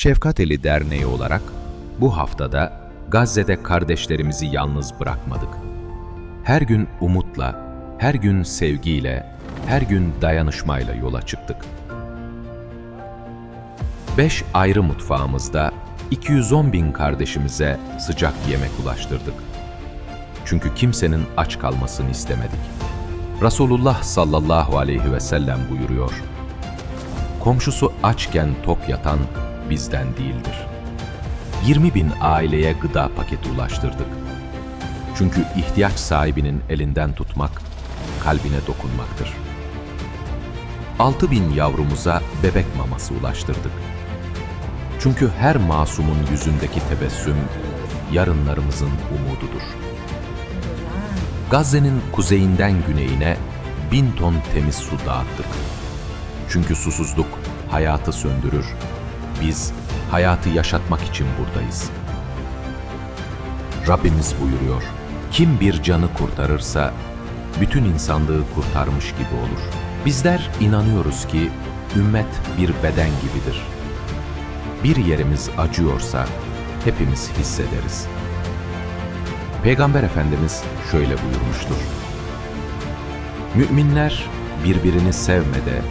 Şefkat Eli Derneği olarak bu haftada Gazze'de kardeşlerimizi yalnız bırakmadık. Her gün umutla, her gün sevgiyle, her gün dayanışmayla yola çıktık. Beş ayrı mutfağımızda 210 bin kardeşimize sıcak yemek ulaştırdık. Çünkü kimsenin aç kalmasını istemedik. Resulullah sallallahu aleyhi ve sellem buyuruyor. Komşusu açken tok yatan bizden değildir. 20 bin aileye gıda paketi ulaştırdık. Çünkü ihtiyaç sahibinin elinden tutmak, kalbine dokunmaktır. 6 bin yavrumuza bebek maması ulaştırdık. Çünkü her masumun yüzündeki tebessüm, yarınlarımızın umududur. Gazze'nin kuzeyinden güneyine bin ton temiz su dağıttık. Çünkü susuzluk hayatı söndürür. Biz hayatı yaşatmak için buradayız. Rabbimiz buyuruyor, kim bir canı kurtarırsa bütün insanlığı kurtarmış gibi olur. Bizler inanıyoruz ki ümmet bir beden gibidir. Bir yerimiz acıyorsa hepimiz hissederiz. Peygamber Efendimiz şöyle buyurmuştur. Müminler birbirini sevmede,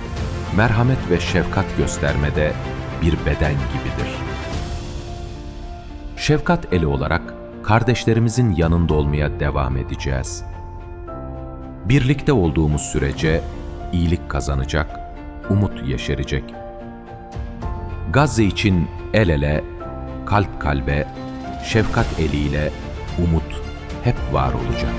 merhamet ve şefkat göstermede bir beden gibidir. Şefkat eli olarak kardeşlerimizin yanında olmaya devam edeceğiz. Birlikte olduğumuz sürece iyilik kazanacak, umut yeşerecek. Gazze için el ele, kalp kalbe, şefkat eliyle umut hep var olacak.